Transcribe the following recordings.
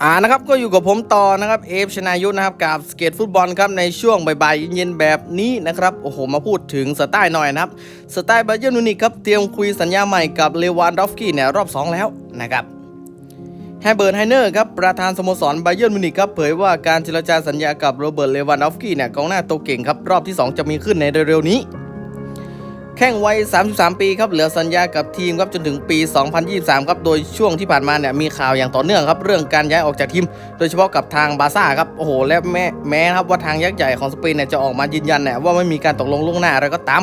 อ่านะครับก็อยู่กับผมต่อนะครับเอฟชนายุทธนะครับกับสเกตฟุตบอลครับในช่วงบ่ายๆเย็นๆแบบนี้นะครับโอ้โหมาพูดถึงสไตล์หน่อยนะครับสไตล์บาเยอร์นมินิกครับเตรียมคุยสัญญาใหม่กับเลวานดอฟสกี้เนี่ยรอบ 2 แล้วนะครับแฮเบิร์ตไฮเนอร์ครับประธานสโมสรบาเยอร์มิวนิกครับเผยว่าการเจรจาสัญญากับโรเบิร์ตเลวานดอฟสกี้เนี่ยกองหน้าตัวเก่งครับรอบที่ 2 จะมีขึ้นในเร็วๆนี้ แข้งวัย 33 ปีครับเหลือสัญญากับทีมครับจนถึงปี 2023 ครับโดยช่วงที่ผ่านมาเนี่ยมีข่าวอย่างต่อเนื่องครับเรื่องการย้ายออกจากทีม โดยเฉพาะกับทางบาซ่าครับโอ้โหและแม้แม้ครับว่าทางยักษ์ใหญ่ของสเปนเนี่ยจะออกมายืนยันเนี่ยว่าไม่มีการตกลงล่วงหน้าอะไรก็ตาม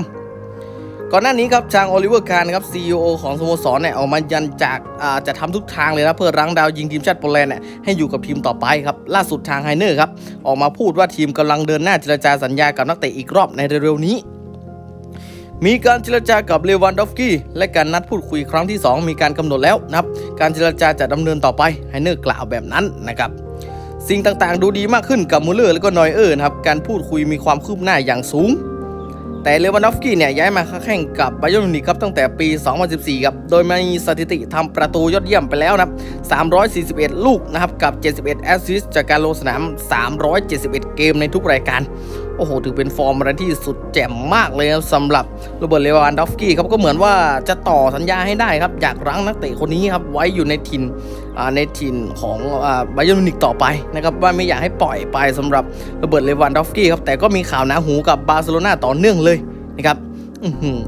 ก่อนหน้านี้ครับทางโอลิเวอร์คาร์นครับ CEO ของสโมสรเนี่ยออกมายันจากาจะทำทุกทางเลยนะเพื่อรั้งดาวยิงทีมชาติโปแลนด์เนี่ยให้อยู่กับทีมต่อไปครับล่าสุดทางไฮเนอร์ครับออกมาพูดว่าทีมกำลังเดินหน้าเจรจาสัญญากับนักเตะอีกรอบในเร็วๆนี้ มีการเจรจากับเลวันดอฟกี้และการนัดพูดคุยครั้งที่ 2 มีการกำหนดแล้วนะครับ การเจรจาจะดำเนินต่อไปไฮเนอร์กล่าวแบบนั้นนะครับสิ่งต่างๆ ดูดีมากขึ้นกับมูลเลอร์และก็นอยเออร์นะครับ การพูดคุยมีความคืบหน้าอย่างสูง แต่เลวันดอฟสกี้เนี่ยย้ายมาแข่งกับไบาเยร์นมิวนิกครับตั้งแต่ปี 2014 ครับ โดยมีสถิติทำประตูยอดเยี่ยมไปแล้วนะครับ 341 ลูกนะครับ กับ 71 แอสซิสต์จากการลงสนาม 371 เกมในทุกรายการ โอ้โห ถือเป็นฟอร์มอะไรที่สุดแจ่มมากเลยครับสำหรับโรเบิร์ตเลวานดอฟสกี้ครับก็เหมือนว่าจะต่อสัญญาให้ได้ครับ อยากรั้งนักเตะคนนี้ครับไว้อยู่ในถิ่นในถิ่นของไบาเยร์นมิวนิกต่อไปนะครับว่าไม่อยากให้ปล่อยไปสำหรับโรเบิร์ตเลวานดอฟสกี้ครับแต่ก็มีข่าวหนาหูกับบาร์เซโลนาต่อเนื่องเลยนะครับ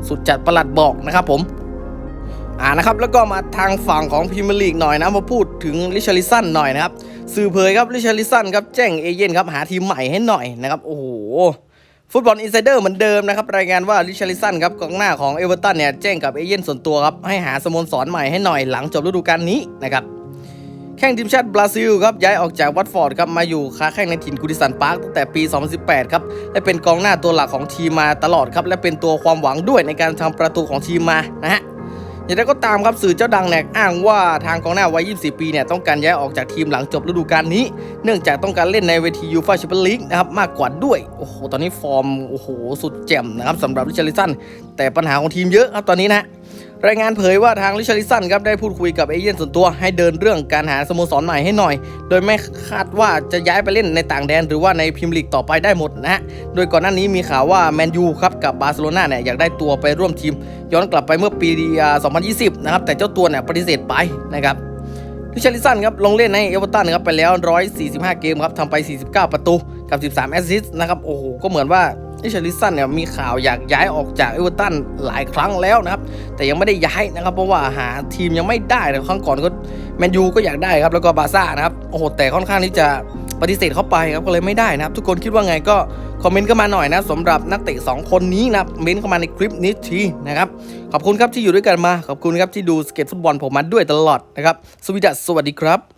สุดจัดประหลัดบอกนะครับผม อ่านะครับแล้วก็มาทางฝั่งของพรีเมียร์ลีกหน่อยนะมาพูดถึงลิชาริสันหน่อยนะครับสื่อเผยครับลิชาริสันครับแจ้งเอเย่นครับหาทีมใหม่ให้หน่อยนะครับโอ้โหฟุตบอลอินไซเดอร์เหมือนเดิมนะครับรายงานว่าลิชาริสันครับกองหน้าของเอเวอร์ตันเนี่ยแจ้งกับเอเย่นส่วนตัวครับให้หาสโมสรใหม่ให้หน่อยหลังจบฤดูกาลนี้นะครับแข่งทีมชาติบราซิลครับย้ายออกจากวัตฟอร์ดครับมาอยู่ค้าแข่งในถิ่นกูดิสันพาร์คตั้งแต่ปี 2018 ครับและเป็นกองหน้าตัวหลักของทีมมาตลอดครับและเป็นตัวความหวังด้วยในการทำประตูของทีมมานะฮะ อย่างไรก็ตามครับสื่อเจ้าดังแนกอ้างว่าทางกองหน้าวัย 24 ปีเนี่ยต้องการย้ายออกจากทีมหลังจบฤดูกาลนี้ เนื่องจากต้องการเล่นในเวทียูฟ่าแชมเปี้ยนลีกนะครับมากกว่าด้วย โอ้โห ตอนนี้ฟอร์ม โอ้โห สุดแจ่มนะครับสำหรับริชาริสันแต่ปัญหาของทีมเยอะครับตอนนี้นะ รายงานเผยว่าทางริชาริสันครับได้พูดคุยกับเอเย่นส่วนตัวให้เดินเรื่องการหาสโมสรใหม่ให้หน่อย โดยไม่คาดว่าจะย้ายไปเล่นในต่างแดนหรือว่าในพรีเมียร์ลีกต่อไปได้หมดนะฮะ โดยก่อนหน้านี้มีข่าวว่าแมนยูครับกับบาร์เซโลนาเนี่ยอยากได้ตัวไปร่วมทีม ย้อนกลับไปเมื่อปี 2020 นะครับแต่เจ้าตัวเนี่ยปฏิเสธไปนะครับริชาริสันครับลงเล่นในเอเวอร์ตันครับไปแล้ว 145 เกมครับทำไป 49 ประตูกับ 13 แอสซิสต์นะครับโอ้โหก็เหมือนว่า ริชาริสันเนี่ยมีข่าวอยากย้ายออกจากเอเวอร์ตันหลายครั้งแล้วนะครับ แต่ยังไม่ได้ย้ายนะครับ เพราะว่าหาทีมยังไม่ได้นะครั้งก่อนก็แมนยูก็อยากได้ครับแล้วก็บาร์ซ่านะครับโอ้โหแต่ค่อนข้างที่จะปฏิเสธเข้าไปครับก็เลยไม่ได้นะครับ ทุกคนคิดว่าไงก็คอมเมนต์เข้ามาหน่อยนะสำหรับนักเตะ2คนนี้นะครับเม้นเข้ามาในคลิปนี้ทีนะครับขอบคุณครับที่อยู่ด้วยกันมา ขอบคุณครับที่ดูสเก็ตฟุตบอลผมมาด้วยตลอดนะครับสวัสสวัสดีครับ